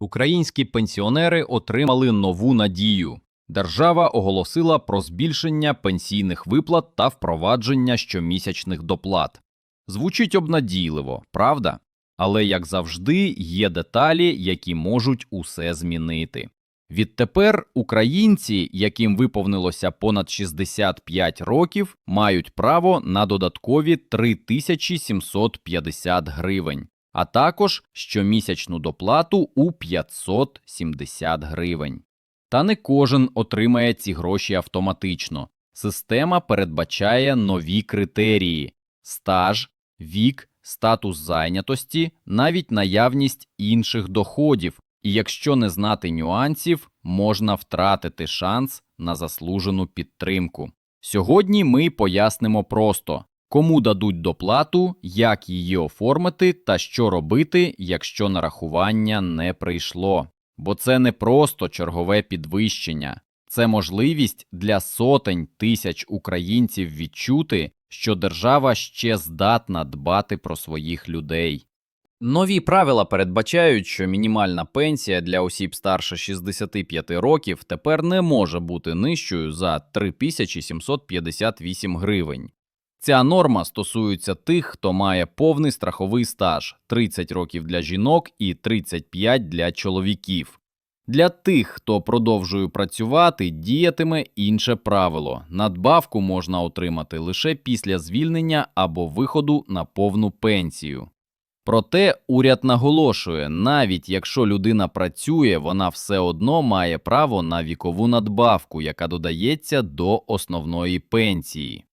Українські пенсіонери отримали нову надію. Держава оголосила про збільшення пенсійних виплат та впровадження щомісячних доплат. Звучить обнадійливо, правда? Але, як завжди, є деталі, які можуть усе змінити. Відтепер українці, яким виповнилося понад 65 років, мають право на додаткові 3750 гривень, а також щомісячну доплату у 570 гривень. Та не кожен отримає ці гроші автоматично. Система передбачає нові критерії: стаж, вік, статус зайнятості, навіть наявність інших доходів. І якщо не знати нюансів, можна втратити шанс на заслужену підтримку. Сьогодні ми пояснимо просто, кому дадуть доплату, як її оформити та що робити, якщо нарахування не прийшло. Бо це не просто чергове підвищення, це можливість для сотень тисяч українців відчути, що держава ще здатна дбати про своїх людей. Нові правила передбачають, що мінімальна пенсія для осіб старше 65 років тепер не може бути нижчою за 3758 гривень. Ця норма стосується тих, хто має повний страховий стаж 30 років для жінок і 35 для чоловіків. Для тих, хто продовжує працювати, діятиме інше правило. Надбавку можна отримати лише після звільнення або виходу на повну пенсію. Проте уряд наголошує, навіть якщо людина працює, вона все одно має право на вікову надбавку, яка додається до основної пенсії.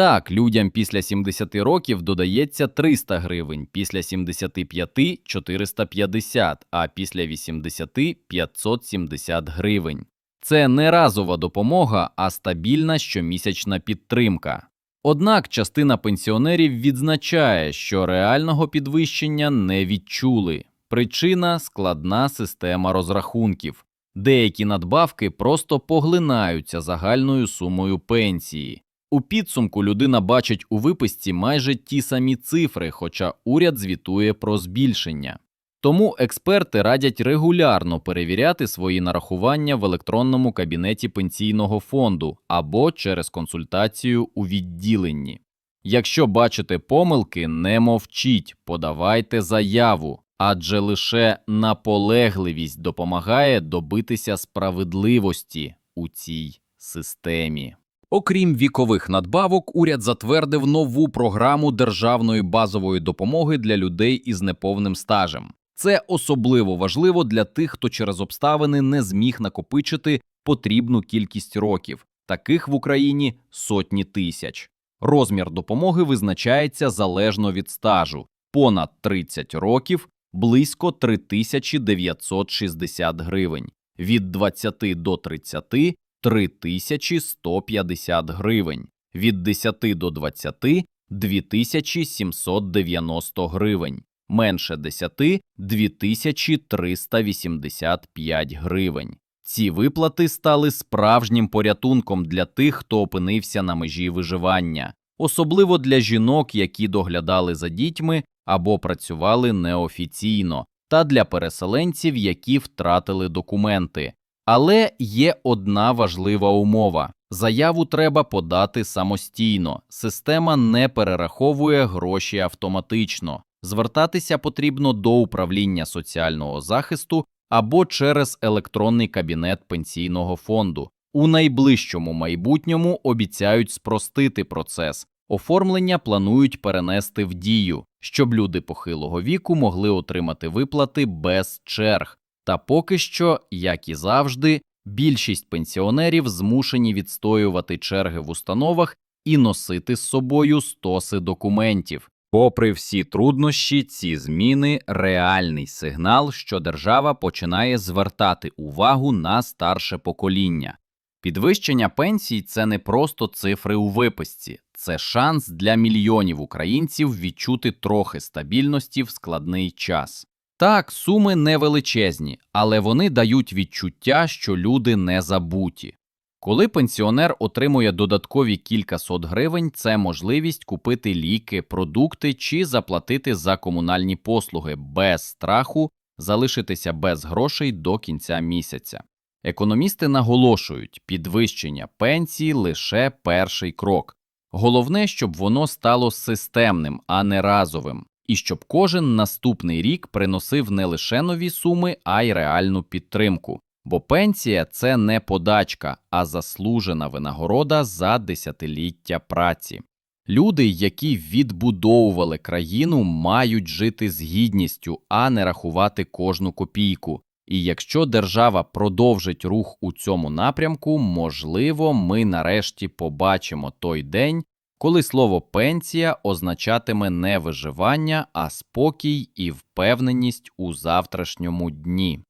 Так, людям після 70 років додається 300 гривень, після 75 – 450, а після 80 – 570 гривень. Це не разова допомога, а стабільна щомісячна підтримка. Однак частина пенсіонерів відзначає, що реального підвищення не відчули. Причина складна система розрахунків. Деякі надбавки просто поглинаються загальною сумою пенсії. У підсумку людина бачить у виписці майже ті самі цифри, хоча уряд звітує про збільшення. Тому експерти радять регулярно перевіряти свої нарахування в електронному кабінеті пенсійного фонду або через консультацію у відділенні. Якщо бачите помилки, не мовчіть, подавайте заяву, адже лише наполегливість допомагає добитися справедливості у цій системі. Окрім вікових надбавок, уряд затвердив нову програму державної базової допомоги для людей із неповним стажем. Це особливо важливо для тих, хто через обставини не зміг накопичити потрібну кількість років. Таких в Україні сотні тисяч. Розмір допомоги визначається залежно від стажу понад 30 років близько 3960 гривень, від 20 до 30 3150 гривень, від 10 до 20 2790 гривень, менше 10 2385 гривень. Ці виплати стали справжнім порятунком для тих, хто опинився на межі виживання, особливо для жінок, які доглядали за дітьми або працювали неофіційно, та для переселенців, які втратили документи. Але є одна важлива умова: заяву треба подати самостійно. Система не перераховує гроші автоматично. Звертатися потрібно до управління соціального захисту або через електронний кабінет пенсійного фонду. У найближчому майбутньому обіцяють спростити процес. Оформлення планують перенести в дію, щоб люди похилого віку могли отримати виплати без черг. Та поки що, як і завжди, більшість пенсіонерів змушені відстоювати черги в установах і носити з собою стоси документів. Попри всі труднощі, ці зміни реальний сигнал, що держава починає звертати увагу на старше покоління. Підвищення пенсій це не просто цифри у виписці, це шанс для мільйонів українців відчути трохи стабільності в складний час. Так, суми невеличезні, але вони дають відчуття, що люди не забуті. Коли пенсіонер отримує додаткові кількасот гривень, це можливість купити ліки, продукти чи заплатити за комунальні послуги без страху залишитися без грошей до кінця місяця. Економісти наголошують, підвищення пенсії лише перший крок. Головне, щоб воно стало системним, а не разовим, і щоб кожен наступний рік приносив не лише нові суми, а й реальну підтримку. Бо пенсія це не подачка, а заслужена винагорода за десятиліття праці. Люди, які відбудовували країну, мають жити з гідністю, а не рахувати кожну копійку. І якщо держава продовжить рух у цьому напрямку, можливо, ми нарешті побачимо той день, коли слово пенсія означатиме не виживання, а спокій і впевненість у завтрашньому дні.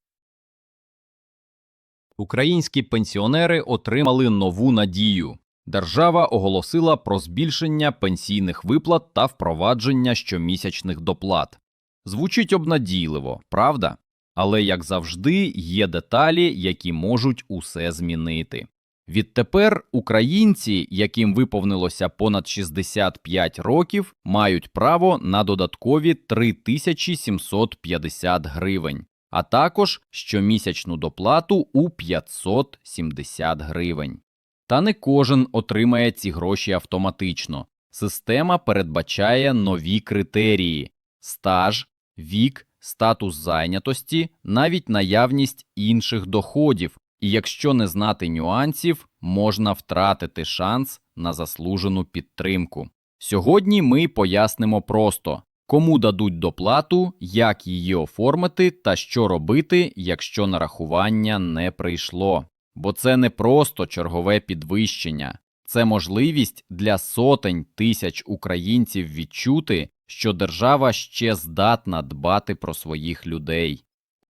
Українські пенсіонери отримали нову надію. Держава оголосила про збільшення пенсійних виплат та впровадження щомісячних доплат. Звучить обнадійливо, правда? Але, як завжди, є деталі, які можуть усе змінити. Відтепер українці, яким виповнилося понад 65 років, мають право на додаткові 3750 гривень, а також щомісячну доплату у 570 гривень. Та не кожен отримає ці гроші автоматично. Система передбачає нові критерії: стаж, вік, статус зайнятості, навіть наявність інших доходів. І якщо не знати нюансів, можна втратити шанс на заслужену підтримку. Сьогодні ми пояснимо просто, кому дадуть доплату, як її оформити та що робити, якщо нарахування не прийшло. Бо це не просто чергове підвищення, це можливість для сотень тисяч українців відчути, що держава ще здатна дбати про своїх людей.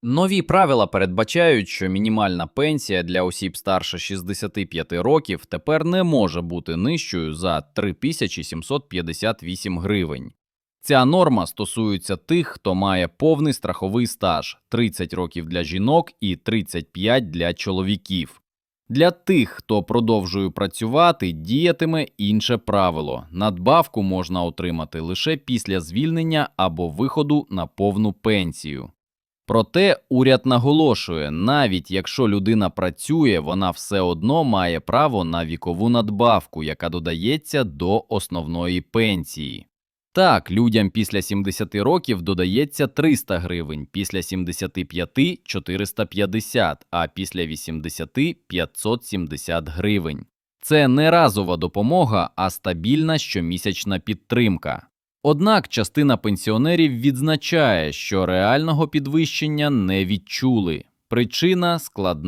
Нові правила передбачають, що мінімальна пенсія для осіб старше 65 років тепер не може бути нижчою за 3758 гривень. Ця норма стосується тих, хто має повний страховий стаж 30 років для жінок і 35 для чоловіків. Для тих, хто продовжує працювати, діятиме інше правило. Надбавку можна отримати лише після звільнення або виходу на повну пенсію. Проте уряд наголошує, навіть якщо людина працює, вона все одно має право на вікову надбавку, яка додається до основної пенсії. Так, людям після 70 років додається 300 гривень, після 75 – 450, а після 80 – 570 гривень. Це не разова допомога, а стабільна щомісячна підтримка. Однак частина пенсіонерів відзначає, що реального підвищення не відчули. Причина складна.